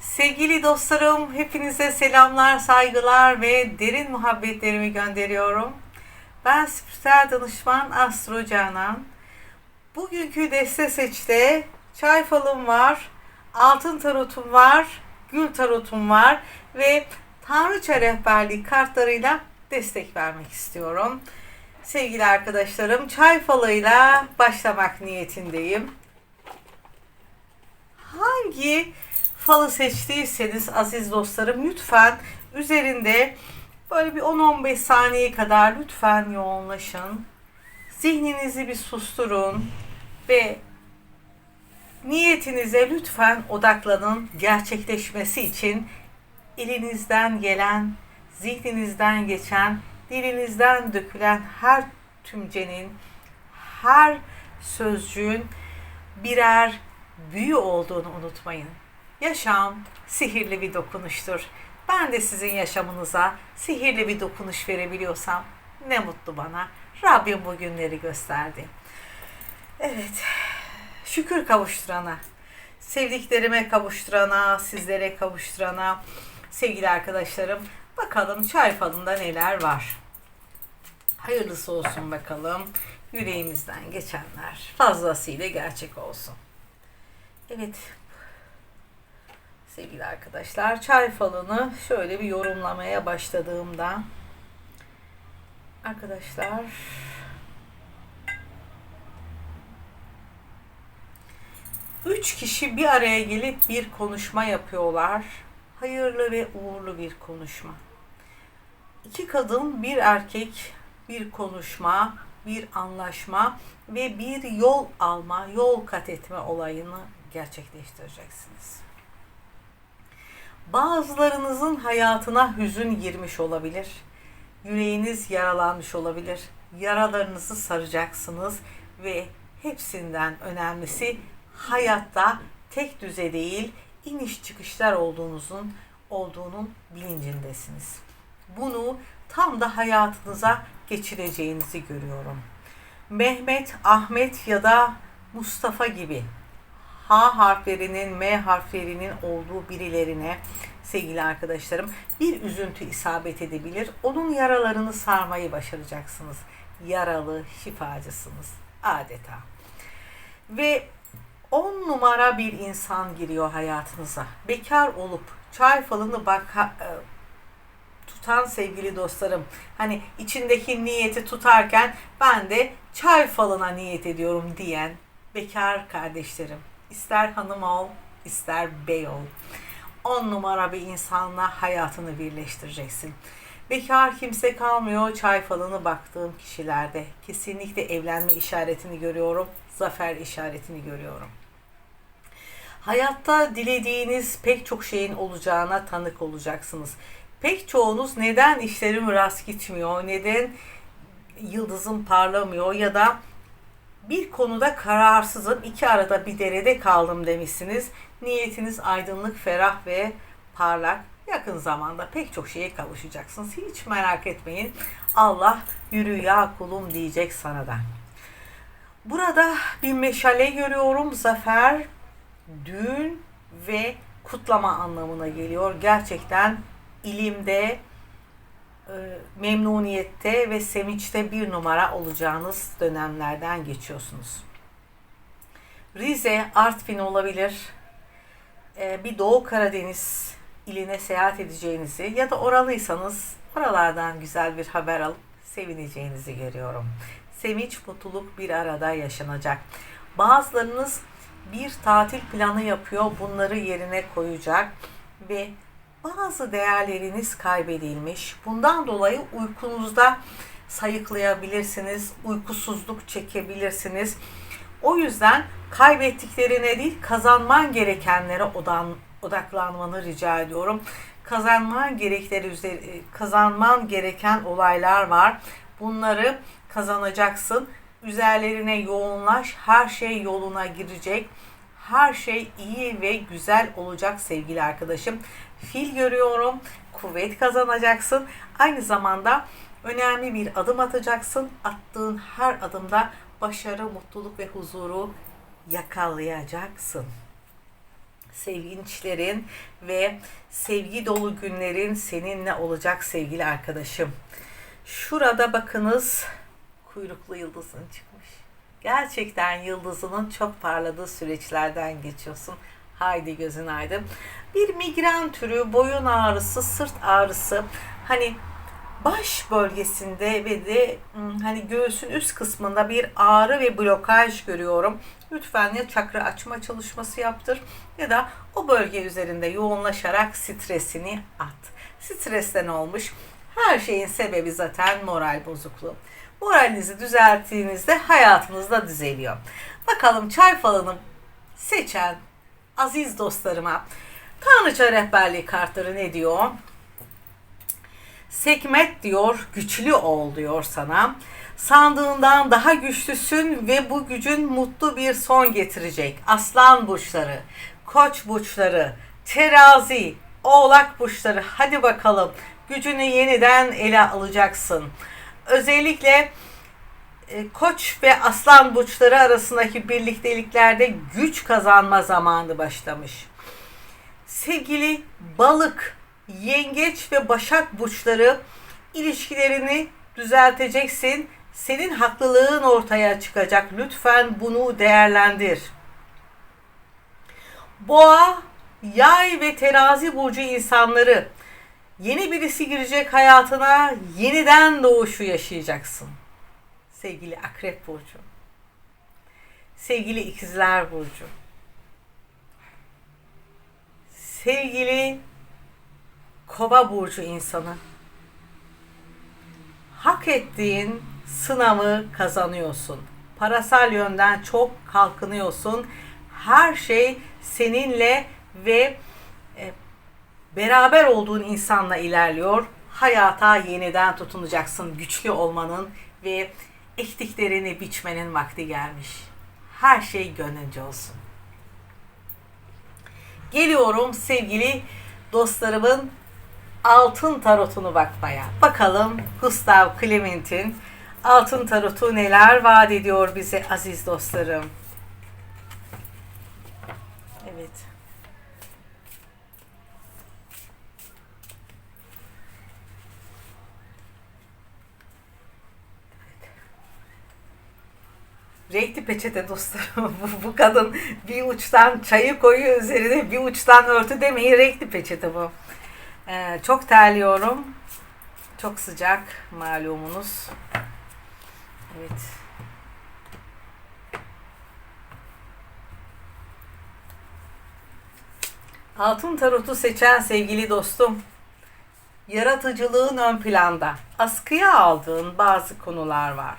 Sevgili dostlarım, hepinize selamlar, saygılar ve derin muhabbetlerimi gönderiyorum. Ben spiritüel danışman Astro Canan. Bugünkü deste seçte çay falım var, altın tarotum var, gül tarotum var ve tanrıça rehberliği kartlarıyla destek vermek istiyorum. Sevgili arkadaşlarım, çay falıyla başlamak niyetindeyim hangi falı seçtiyseniz aziz dostlarım lütfen üzerinde böyle bir 10-15 saniye kadar lütfen yoğunlaşın. Zihninizi bir susturun ve niyetinize lütfen odaklanın gerçekleşmesi için elinizden gelen, zihninizden geçen, dilinizden dökülen her tümcenin, her sözcüğün birer büyü olduğunu unutmayın. Yaşam sihirli bir dokunuştur. Ben de sizin yaşamınıza sihirli bir dokunuş verebiliyorsam ne mutlu bana. Rabbim bu günleri gösterdi. Evet, şükür kavuşturana, sevdiklerime kavuşturana, sizlere kavuşturana, sevgili arkadaşlarım. Bakalım çay falında neler var. Hayırlısı olsun bakalım. Yüreğimizden geçenler fazlasıyla gerçek olsun. Evet. Sevgili arkadaşlar, çay falını şöyle bir yorumlamaya başladığımda arkadaşlar üç kişi bir araya gelip bir konuşma yapıyorlar. Hayırlı ve uğurlu bir konuşma. İki kadın, bir erkek, bir konuşma, bir anlaşma ve bir yol alma, yol kat etme olayını gerçekleştireceksiniz. Bazılarınızın hayatına hüzün girmiş olabilir. Yüreğiniz yaralanmış olabilir. Yaralarınızı saracaksınız ve hepsinden önemlisi hayatta tek düze değil, iniş çıkışlar olduğunuzun olduğunun bilincindesiniz. Bunu tam da hayatınıza geçireceğinizi görüyorum. Mehmet, Ahmet ya da Mustafa gibi H harflerinin, M harflerinin olduğu birilerine sevgili arkadaşlarım bir üzüntü isabet edebilir. Onun yaralarını sarmayı başaracaksınız. Yaralı şifacısınız adeta. Ve on numara bir insan giriyor hayatınıza. Bekar olup çay falını bak e, tutan sevgili dostlarım. Hani içindeki niyeti tutarken ben de çay falına niyet ediyorum diyen bekar kardeşlerim. İster hanım ol, ister bey ol. On numara bir insanla hayatını birleştireceksin. Bekar kimse kalmıyor çay falını baktığım kişilerde. Kesinlikle evlenme işaretini görüyorum. Zafer işaretini görüyorum. Hayatta dilediğiniz pek çok şeyin olacağına tanık olacaksınız. Pek çoğunuz neden işlerim rast gitmiyor, neden yıldızım parlamıyor ya da bir konuda kararsızım, iki arada bir derede kaldım demişsiniz. Niyetiniz aydınlık, ferah ve parlak. Yakın zamanda pek çok şeye kavuşacaksınız. Hiç merak etmeyin. Allah yürü ya kulum diyecek sana da. Burada bir meşale görüyorum. Zafer, düğün ve kutlama anlamına geliyor. Gerçekten ilimde, memnuniyette ve sevinçte bir numara olacağınız dönemlerden geçiyorsunuz. Rize, Artvin olabilir. E, bir Doğu Karadeniz iline seyahat edeceğinizi ya da oralıysanız oralardan güzel bir haber alıp sevineceğinizi görüyorum. Sevinç, mutluluk bir arada yaşanacak. Bazılarınız bir tatil planı yapıyor, bunları yerine koyacak ve bazı değerleriniz kaybedilmiş. Bundan dolayı uykunuzda sayıklayabilirsiniz, uykusuzluk çekebilirsiniz. O yüzden kaybettiklerine değil, kazanman gerekenlere odan, odaklanmanı rica ediyorum. Kazanman gerekleri üzeri, kazanman gereken olaylar var. Bunları kazanacaksın. Üzerlerine yoğunlaş. Her şey yoluna girecek. Her şey iyi ve güzel olacak sevgili arkadaşım. Fil görüyorum. Kuvvet kazanacaksın. Aynı zamanda önemli bir adım atacaksın. Attığın her adımda başarı, mutluluk ve huzuru yakalayacaksın. sevinçlerin ve sevgi dolu günlerin seninle olacak sevgili arkadaşım. Şurada bakınız kuyruklu yıldızın çıkmış. Gerçekten yıldızının çok parladığı süreçlerden geçiyorsun. Haydi gözün aydın. Bir migren türü, boyun ağrısı, sırt ağrısı, hani baş bölgesinde ve de hani göğsün üst kısmında bir ağrı ve blokaj görüyorum. Lütfen ya çakra açma çalışması yaptır ya da o bölge üzerinde yoğunlaşarak stresini at. Stresten olmuş. Her şeyin sebebi zaten moral bozukluğu. Moralinizi düzelttiğinizde hayatınızda düzeliyor. Bakalım çay falını seçen aziz dostlarıma Tanrıça rehberliği kartları ne diyor? Sekmet diyor, güçlü ol diyor sana. Sandığından daha güçlüsün ve bu gücün mutlu bir son getirecek. Aslan burçları, koç burçları, terazi, oğlak burçları hadi bakalım gücünü yeniden ele alacaksın. Özellikle e, koç ve aslan burçları arasındaki birlikteliklerde güç kazanma zamanı başlamış. Sevgili balık, yengeç ve başak burçları ilişkilerini düzelteceksin. Senin haklılığın ortaya çıkacak. Lütfen bunu değerlendir. Boğa, yay ve terazi burcu insanları yeni birisi girecek hayatına yeniden doğuşu yaşayacaksın. Sevgili akrep burcu. Sevgili ikizler burcu. Sevgili kova burcu insanı. Hak ettiğin sınavı kazanıyorsun. Parasal yönden çok kalkınıyorsun. Her şey seninle ve beraber olduğun insanla ilerliyor. Hayata yeniden tutunacaksın. Güçlü olmanın ve ektiklerini biçmenin vakti gelmiş. Her şey gönlünce olsun. Geliyorum sevgili dostlarımın altın tarotunu bakmaya. Bakalım Gustav Kliment'in altın tarotu neler vaat ediyor bize aziz dostlarım. Evet. Renkli peçete dostlarım. bu, bu kadın bir uçtan çayı koyuyor üzerine bir uçtan örtü demeyin renkli peçete bu. Ee, çok terliyorum. Çok sıcak malumunuz. Evet. Altın tarotu seçen sevgili dostum. Yaratıcılığın ön planda. Askıya aldığın bazı konular var.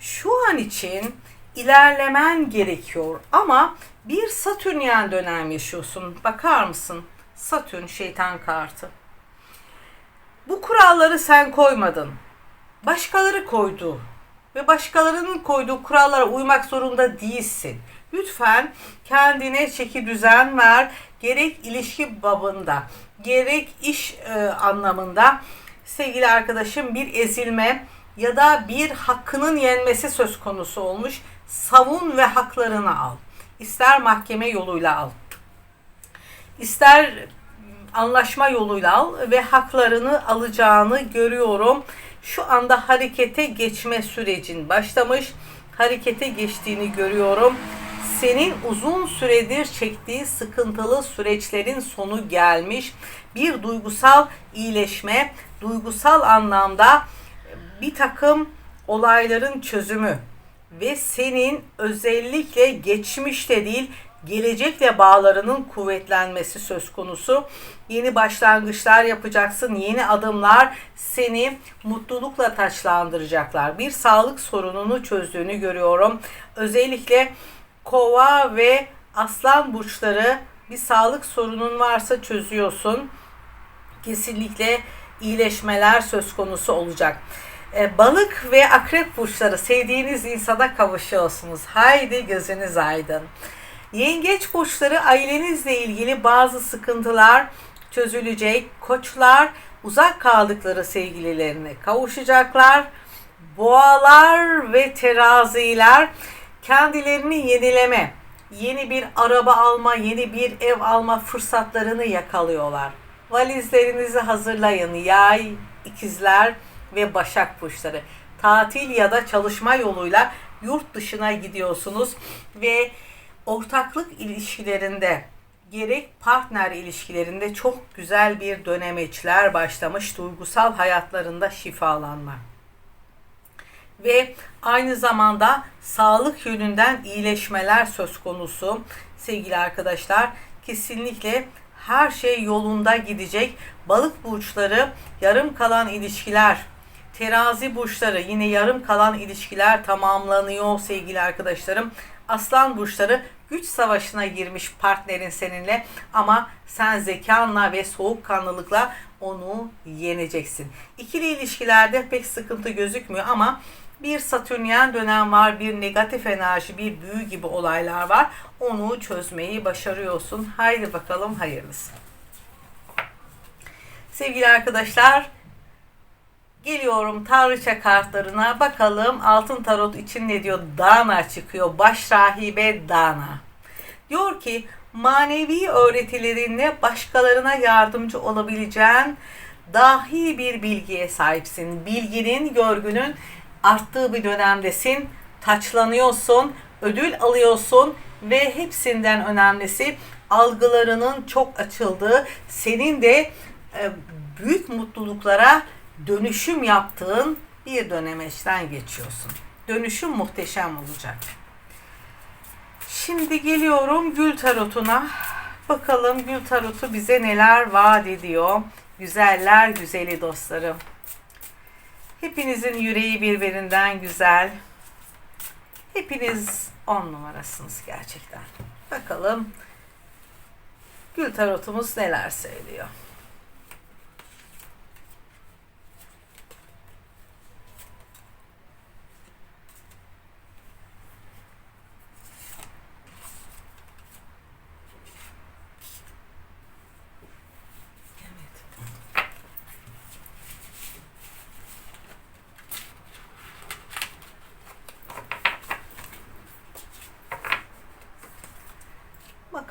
Şu an için ilerlemen gerekiyor ama bir Satürnyen dönem yaşıyorsun. Bakar mısın? Satürn şeytan kartı. Bu kuralları sen koymadın. Başkaları koydu. Ve başkalarının koyduğu kurallara uymak zorunda değilsin. Lütfen kendine çeki düzen ver. Gerek ilişki babında, gerek iş e, anlamında sevgili arkadaşım bir ezilme ya da bir hakkının yenmesi söz konusu olmuş. Savun ve haklarını al. İster mahkeme yoluyla al ister anlaşma yoluyla al ve haklarını alacağını görüyorum. Şu anda harekete geçme sürecin başlamış. Harekete geçtiğini görüyorum. Senin uzun süredir çektiği sıkıntılı süreçlerin sonu gelmiş. Bir duygusal iyileşme, duygusal anlamda bir takım olayların çözümü ve senin özellikle geçmişte değil gelecekle bağlarının kuvvetlenmesi söz konusu. Yeni başlangıçlar yapacaksın, yeni adımlar seni mutlulukla taçlandıracaklar. Bir sağlık sorununu çözdüğünü görüyorum. Özellikle kova ve aslan burçları bir sağlık sorunun varsa çözüyorsun. Kesinlikle iyileşmeler söz konusu olacak. E, balık ve akrep burçları sevdiğiniz insana kavuşuyorsunuz. Haydi gözünüz aydın. Yengeç burçları ailenizle ilgili bazı sıkıntılar çözülecek. Koçlar uzak kaldıkları sevgililerine kavuşacaklar. Boğalar ve teraziler kendilerini yenileme, yeni bir araba alma, yeni bir ev alma fırsatlarını yakalıyorlar. Valizlerinizi hazırlayın. Yay, ikizler ve başak burçları. Tatil ya da çalışma yoluyla yurt dışına gidiyorsunuz ve ortaklık ilişkilerinde gerek partner ilişkilerinde çok güzel bir dönemeçler başlamış. Duygusal hayatlarında şifalanma ve aynı zamanda sağlık yönünden iyileşmeler söz konusu sevgili arkadaşlar. Kesinlikle her şey yolunda gidecek. Balık burçları yarım kalan ilişkiler, terazi burçları yine yarım kalan ilişkiler tamamlanıyor sevgili arkadaşlarım. Aslan burçları güç savaşına girmiş partnerin seninle ama sen zekanla ve soğukkanlılıkla onu yeneceksin. İkili ilişkilerde pek sıkıntı gözükmüyor ama bir satürnyen dönem var, bir negatif enerji, bir büyü gibi olaylar var. Onu çözmeyi başarıyorsun. Haydi bakalım hayırlısı. Sevgili arkadaşlar, geliyorum tanrıça kartlarına. Bakalım altın tarot için ne diyor? Dana çıkıyor. Baş rahibe Dana. Diyor ki manevi öğretilerinle başkalarına yardımcı olabileceğin dahi bir bilgiye sahipsin. Bilginin, görgünün arttığı bir dönemdesin. Taçlanıyorsun, ödül alıyorsun ve hepsinden önemlisi algılarının çok açıldığı, senin de e, büyük mutluluklara dönüşüm yaptığın bir dönemeçten geçiyorsun. Dönüşüm muhteşem olacak. Şimdi geliyorum Gül Tarot'una. Bakalım Gül Tarot'u bize neler vaat ediyor. Güzeller güzeli dostlarım. Hepinizin yüreği birbirinden güzel. Hepiniz on numarasınız gerçekten. Bakalım Gül Tarot'umuz neler söylüyor.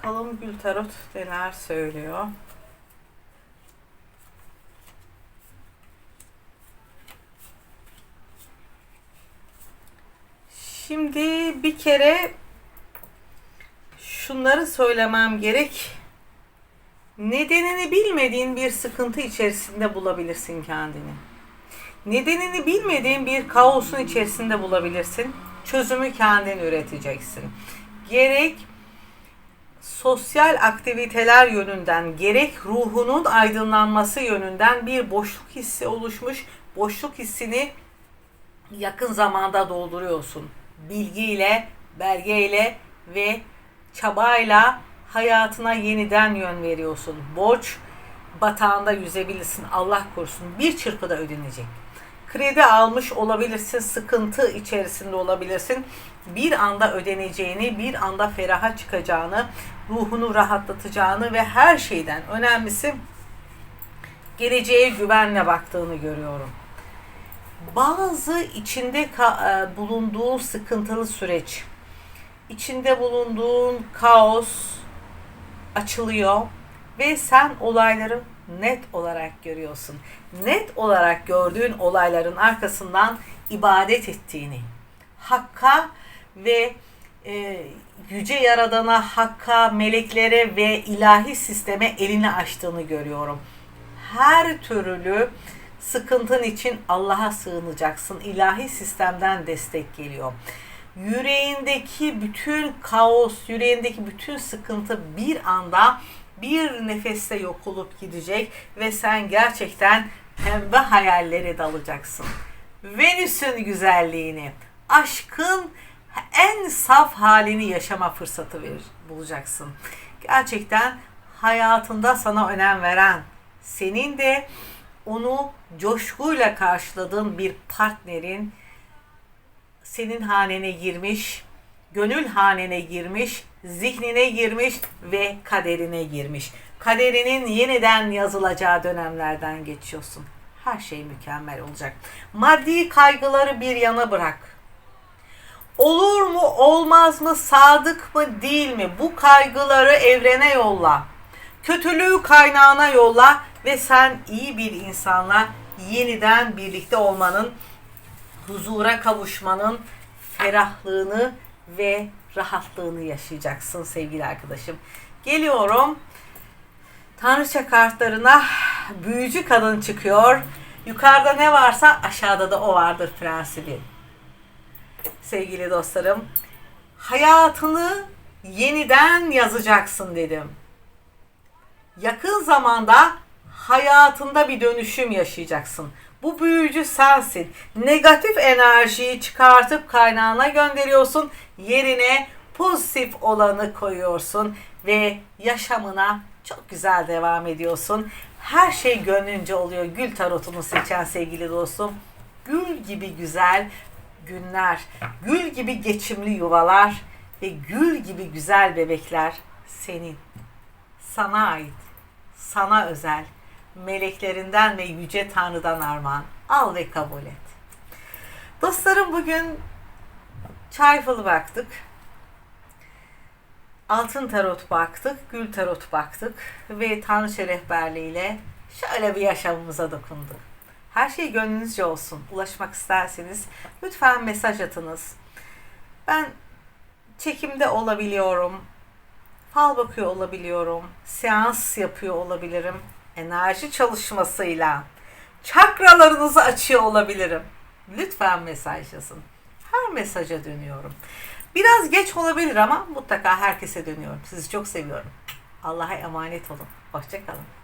Bakalım Gül Tarot neler söylüyor. Şimdi bir kere şunları söylemem gerek. Nedenini bilmediğin bir sıkıntı içerisinde bulabilirsin kendini. Nedenini bilmediğin bir kaosun içerisinde bulabilirsin. Çözümü kendin üreteceksin. Gerek sosyal aktiviteler yönünden gerek ruhunun aydınlanması yönünden bir boşluk hissi oluşmuş. Boşluk hissini yakın zamanda dolduruyorsun. Bilgiyle, belgeyle ve çabayla hayatına yeniden yön veriyorsun. Borç batağında yüzebilirsin. Allah korusun. Bir çırpıda ödenecek. Kredi almış olabilirsin, sıkıntı içerisinde olabilirsin. Bir anda ödeneceğini, bir anda feraha çıkacağını, ruhunu rahatlatacağını ve her şeyden önemlisi geleceğe güvenle baktığını görüyorum. Bazı içinde e, bulunduğu sıkıntılı süreç, içinde bulunduğun kaos açılıyor ve sen olayları net olarak görüyorsun. Net olarak gördüğün olayların arkasından ibadet ettiğini, Hakk'a ve e, yüce yaradana, Hakk'a, meleklere ve ilahi sisteme elini açtığını görüyorum. Her türlü sıkıntın için Allah'a sığınacaksın. İlahi sistemden destek geliyor. Yüreğindeki bütün kaos, yüreğindeki bütün sıkıntı bir anda bir nefeste yok olup gidecek ve sen gerçekten pembe hayallere dalacaksın. Venüs'ün güzelliğini, aşkın en saf halini yaşama fırsatı verir, bulacaksın. Gerçekten hayatında sana önem veren, senin de onu coşkuyla karşıladığın bir partnerin senin hanene girmiş, gönül hanene girmiş, zihnine girmiş ve kaderine girmiş. Kaderinin yeniden yazılacağı dönemlerden geçiyorsun. Her şey mükemmel olacak. Maddi kaygıları bir yana bırak Olur mu, olmaz mı, sadık mı, değil mi? Bu kaygıları evrene yolla. Kötülüğü kaynağına yolla ve sen iyi bir insanla yeniden birlikte olmanın, huzura kavuşmanın ferahlığını ve rahatlığını yaşayacaksın sevgili arkadaşım. Geliyorum. Tanrıça kartlarına büyücü kadın çıkıyor. Yukarıda ne varsa aşağıda da o vardır prensibi. Sevgili dostlarım, hayatını yeniden yazacaksın dedim. Yakın zamanda hayatında bir dönüşüm yaşayacaksın. Bu büyücü sensin. Negatif enerjiyi çıkartıp kaynağına gönderiyorsun. Yerine pozitif olanı koyuyorsun ve yaşamına çok güzel devam ediyorsun. Her şey gönlünce oluyor. Gül tarotunu seçen sevgili dostum. Gül gibi güzel günler, gül gibi geçimli yuvalar ve gül gibi güzel bebekler senin. Sana ait, sana özel, meleklerinden ve yüce Tanrı'dan armağan. Al ve kabul et. Dostlarım bugün çay falı baktık. Altın tarot baktık, gül tarot baktık ve Tanrıça rehberliğiyle şöyle bir yaşamımıza dokunduk. Her şey gönlünüzce olsun. Ulaşmak isterseniz lütfen mesaj atınız. Ben çekimde olabiliyorum. Fal bakıyor olabiliyorum. Seans yapıyor olabilirim. Enerji çalışmasıyla çakralarınızı açıyor olabilirim. Lütfen mesaj yazın. Her mesaja dönüyorum. Biraz geç olabilir ama mutlaka herkese dönüyorum. Sizi çok seviyorum. Allah'a emanet olun. Hoşçakalın.